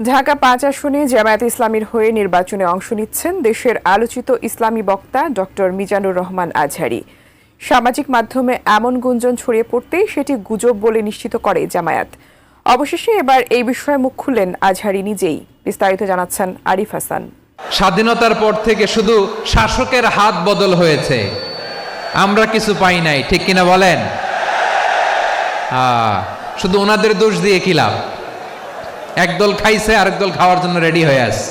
ঢাকা পাঁচ আসনে জামায়াত ইসলামীর হয়ে নির্বাচনে অংশ নিচ্ছেন দেশের আলোচিত ইসলামী বক্তা ডক্টর মিজানুর রহমান আজহারি। সামাজিক মাধ্যমে এমন গুঞ্জন ছড়িয়ে পড়তেই সেটি গুজব বলে নিশ্চিত করে জামায়াত। অবশেষে এবার এই বিষয়ে মুখ খুললেন আজহারি নিজেই, বিস্তারিত জানাচ্ছেন আরিফ হাসান। স্বাধীনতার পর থেকে শুধু শাসকের হাত বদল হয়েছে। আমরা কিছু পাই নাই, ঠিক কিনা বলেন? শুধু ওনাদের দোষ দিয়ে কি লাভ? একদল খাইছে আরেক দল খাওয়ার জন্য রেডি হয়ে আছে।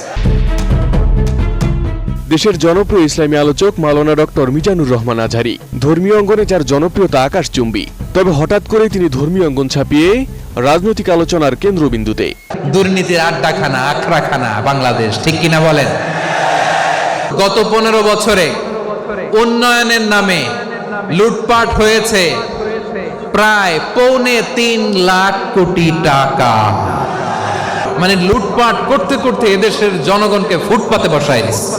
দেশের জনপ্রিয় ইসলামী আলোচক মাওলানা ডক্টর মিজানুর রহমান আজহারি ধর্মীয় অঙ্গনে যার জনপ্রিয়তা আকাশচুম্বী তবে হঠাৎ করেই তিনি ধর্মীয় অঙ্গন ছাপিয়ে রাজনৈতিক আলোচনার কেন্দ্রবিন্দুতে। দুর্নীতির আড্ডাখানা আখড়াখানা বাংলাদেশ ঠিক কিনা বলেন? গত পনেরো বছরে উন্নয়নের নামে লুটপাট হয়েছে প্রায় পৌনে তিন লাখ কোটি টাকা। মানে লুটপাট করতে করতে এদেশের জনগণকে ফুটপাতে বসায় দিচ্ছে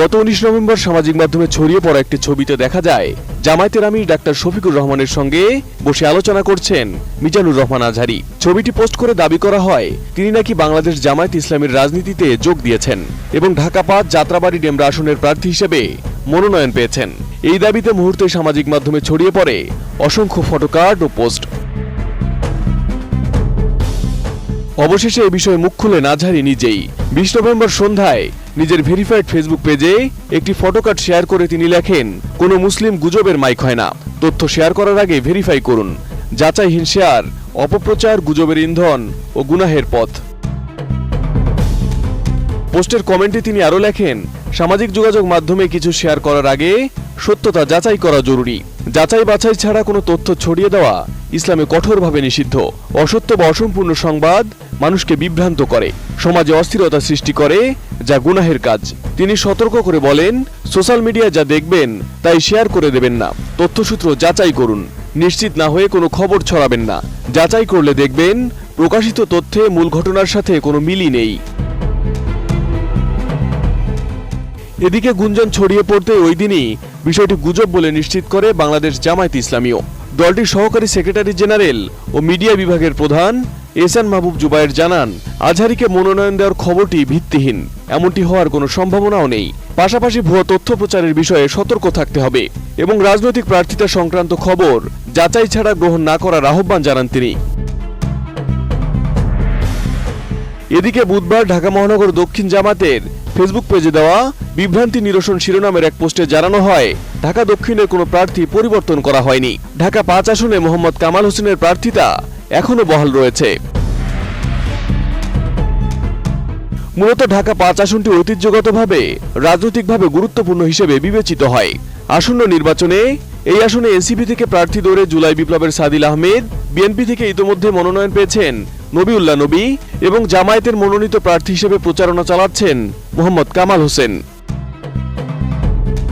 গত উনিশ নভেম্বর সামাজিক মাধ্যমে ছড়িয়ে পড়া একটি ছবিতে দেখা যায়, জামায়াতের আমির ডাক্তার শফিকুর রহমানের সঙ্গে বসে আলোচনা করছেন মিজানুর রহমান আজহারি। ছবিটি পোস্ট করে দাবি করা হয়, তিনি নাকি বাংলাদেশ জামায়াত ইসলামের রাজনীতিতে যোগ দিয়েছেন এবং ঢাকা পাঁচ যাত্রাবাড়ি ডেমরা আসনের প্রার্থী হিসেবে মনোনয়ন পেয়েছেন। এই দাবিতে মুহূর্তে সামাজিক মাধ্যমে ছড়িয়ে পড়ে অসংখ্য ফটোকার্ড ও পোস্ট। অবশেষে এ বিষয়ে মুখ খুলেন আজহারি নিজেই। বিশ নভেম্বর সন্ধ্যায় নিজের ভেরিফাইড ফেসবুক পেজে একটি ফটোকার্ড শেয়ার করে তিনি লেখেন, কোনো মুসলিম গুজবের মাইক হয় না। তথ্য শেয়ার করার আগে ভেরিফাই করুন। যাচাইহীন শেয়ার, অপপ্রচার, গুজবের ইন্ধন ও গুনাহের পথ। পোস্টের কমেন্টে তিনি আরও লেখেন, সামাজিক যোগাযোগ মাধ্যমে কিছু শেয়ার করার আগে সত্যতা যাচাই করা জরুরি। যাচাই বাছাই ছাড়া কোনো তথ্য ছড়িয়ে দেওয়া ইসলামে কঠোরভাবে নিষিদ্ধ। অসত্য বা অসম্পূর্ণ সংবাদ মানুষকে বিভ্রান্ত করে। সমাজে অস্থিরতা সৃষ্টি করে, যা গুনাহের কাজ। তিনি সতর্ক করে বলেন, সোশ্যাল মিডিয়ায় যা দেখবেন, তাই শেয়ার করে দেবেন না। তথ্যসূত্র যাচাই করুন। নিশ্চিত না হয়ে কোনো খবর ছড়াবেন না। যাচাই করলে দেখবেন, প্রকাশিত তথ্যে মূল ঘটনার সাথে কোনো মিলই নেই। এদিকে গুঞ্জন ছড়িয়ে পড়তে ওই দিনই বিষয়টি গুজব বলে নিশ্চিত করে বাংলাদেশ জামায়াত ইসলামীও। দলটির সহকারী সেক্রেটারি জেনারেল ও মিডিয়া বিভাগের প্রধান এসান মাহবুব জুবায়ের জানান, আজহারিকে মনোনয়ন দেওয়ার খবরটি ভিত্তিহীন। এমনটি হওয়ার কোনো সম্ভাবনাও নেই। পাশাপাশি ভুয়া তথ্য প্রচারের বিষয়ে সতর্ক থাকতে হবে এবং রাজনৈতিক প্রার্থিতা সংক্রান্ত খবর যাচাই ছাড়া গ্রহণ না করার আহ্বান জানান তিনি। এদিকে বুধবার ঢাকা মহানগর দক্ষিণ জামাতের ফেসবুক পেজে দেওয়া বিভ্রান্তি নিরসন শিরোনামের এক পোস্টে জানানো হয়, ঢাকা দক্ষিণের কোনো প্রার্থী পরিবর্তন করা হয়নি। ঢাকা পাঁচ আসনে মোহাম্মদ কামাল হোসেনের প্রার্থিতা এখনও বহাল রয়েছে। মূলত ঢাকা পাঁচ আসনটি ঐতিহ্যগতভাবে, রাজনৈতিকভাবে গুরুত্বপূর্ণ হিসেবে বিবেচিত হয়। আসন্ন নির্বাচনে এই আসনে এনসিপি থেকে প্রার্থী দৌড়ে জুলাই বিপ্লবের সাদিল আহমেদ, বিএনপি থেকে ইতোমধ্যে মনোনয়ন পেয়েছেন নবিউল্লাহ নবী এবং জামায়াতের মনোনীত প্রার্থী হিসেবে প্রচারণা চালাচ্ছেন মোহাম্মদ কামাল হোসেন।